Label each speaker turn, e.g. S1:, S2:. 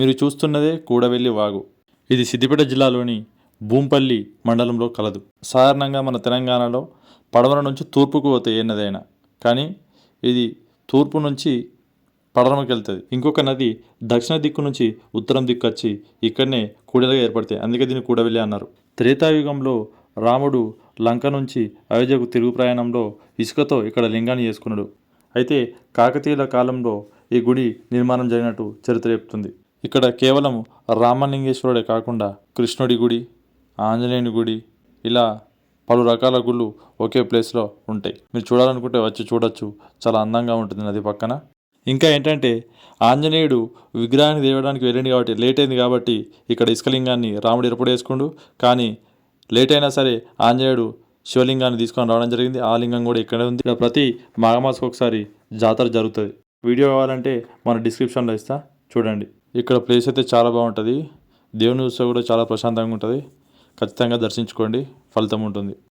S1: మీరు చూస్తున్నదే కూడవెల్లి వాగు. ఇది సిద్దిపేట జిల్లాలోని భూంపల్లి మండలంలో కలదు. సాధారణంగా మన తెలంగాణలో పడమర నుంచి తూర్పుకు పోతే ఏ నది అయినా కానీ ఇది తూర్పు నుంచి పడమరకు వెళ్తుంది ఇంకొక నది దక్షిణ దిక్కు నుంచి ఉత్తరం దిక్కు వచ్చి ఇక్కడనే కూడలుగా ఏర్పడతాయి. అందుకే దీన్ని కూడవెల్లి అన్నారు. త్రేతాయుగంలో రాముడు లంక నుంచి అయోధ్యకు తిరుగు ప్రయాణంలో ఇసుకతో ఇక్కడ లింగాన్ని చేసుకున్నాడు. అయితే కాకతీయుల కాలంలో ఈ గుడి నిర్మాణం జరిగినట్టు చరిత్ర చెప్తుంది. ఇక్కడ కేవలం రామలింగేశ్వరుడే కాకుండా కృష్ణుడి గుడి ఆంజనేయుని గుడి ఇలా పలు రకాల గుళ్ళు ఒకే ప్లేస్లో ఉంటాయి. మీరు చూడాలనుకుంటే వచ్చి చూడొచ్చు. చాలా అందంగా ఉంటుంది నది పక్కన. ఇంకా ఏంటంటే ఆంజనేయుడు విగ్రహాన్ని దేవడానికి వెళ్ళింది కాబట్టి లేట్ అయింది కాబట్టి ఇక్కడ ఇసుకలింగాన్ని రాముడు ఎరుపుడు వేసుకుండు కానీ లేట్ అయినా సరే ఆంజనేయుడు శివలింగాన్ని తీసుకొని రావడం జరిగింది. ఆ లింగం కూడా ఇక్కడే ఉంది. ఇక్కడ ప్రతి మాఘమాసకు ఒకసారి జాతర జరుగుతుంది. వీడియో కావాలంటే మన డిస్క్రిప్షన్లో ఇస్తా. చూడండి. ఇక్కడ ప్లేస్ అయితే చాలా బాగుంటుంది. దేవుని చూస్తే కూడా చాలా ప్రశాంతంగా ఉంటుంది. ఖచ్చితంగా దర్శించుకోండి. ఫలితం ఉంటుంది.